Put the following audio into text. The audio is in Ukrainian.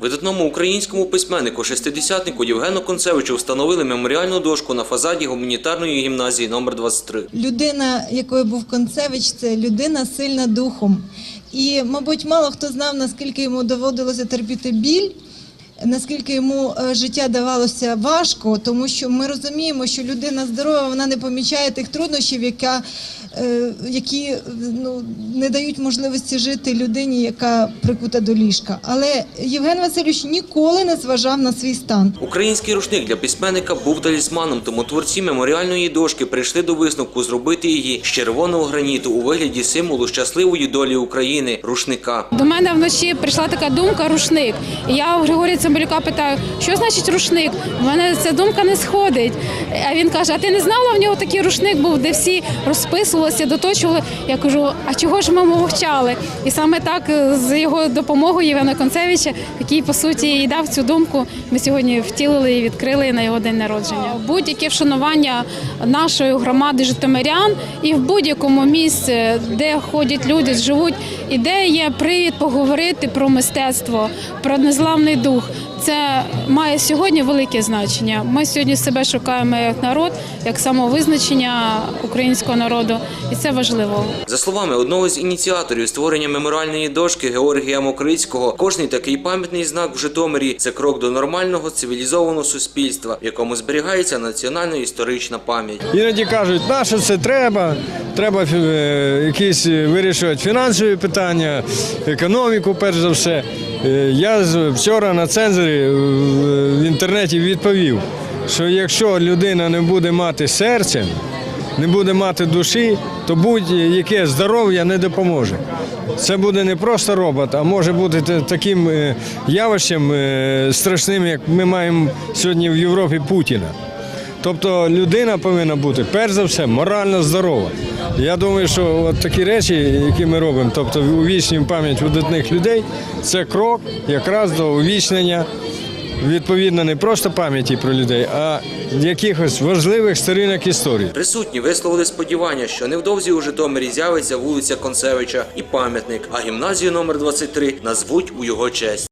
Видатному українському письменнику шестидесятнику Євгену Концевичу встановили меморіальну дошку на фасаді гуманітарної гімназії номер 23. Людина, якою був Концевич, це людина сильна духом. І, мабуть, мало хто знав, наскільки йому доводилося терпіти біль, наскільки йому е, життя давалося важко, тому що ми розуміємо, що людина здорова, вона не помічає тих труднощів, яка, які ну, не дають можливості жити людині, яка прикута до ліжка. Але Євген Васильович ніколи не зважав на свій стан. Український рушник для письменника був талісманом, тому творці меморіальної дошки прийшли до висновку зробити її з червоного граніту у вигляді символу щасливої долі України рушника. До мене вночі прийшла така думка рушник. І я у Григорія Цимбалюка питаю, що значить рушник? У мене ця думка не сходить. А він каже: А ти не знала, в нього такий рушник був, де всі розписувалися, доточували. Я кажу, а чого ж ми мовчали? І саме так е, з його допомогою Євгена Концевича, який по суті і дав цю думку, ми сьогодні втілили і відкрили на його день народження. Будь-яке вшанування нашої громади житомирян і в будь-якому місці, де ходять люди, живуть, і де є привід поговорити про мистецтво, про незламний дух. Це має сьогодні велике значення. Ми сьогодні себе шукаємо як народ, як самовизначення українського народу, і це важливо. За словами одного з ініціаторів створення меморіальної дошки Георгія Мокрицького, кожний такий пам'ятний знак в Житомирі це крок до нормального цивілізованого суспільства, в якому зберігається національна історична пам'ять. Іноді кажуть, на що це треба, треба е, якісь вирішувати фінансові питання, економіку, перш за все. Е, Я вчора на цензорі е, в інтернеті відповів, що якщо людина не буде мати серця, не буде мати душі, то будь-яке здоров'я не допоможе. Це буде не просто робот, а може бути таким е, явищем страшним, як ми маємо сьогодні в Європі Путіна. Тобто людина повинна бути перш за все морально здорова. Я думаю, що от такі речі, які ми робимо, тобто увічнюємо пам'ять видатних людей, це крок якраз до увічнення відповідно не просто пам'яті про людей, а якихось важливих сторінок історії. Присутні висловили сподівання, що невдовзі у Житомирі з'явиться вулиця Концевича і пам'ятник, а гімназію номер 23 назвуть у його честь.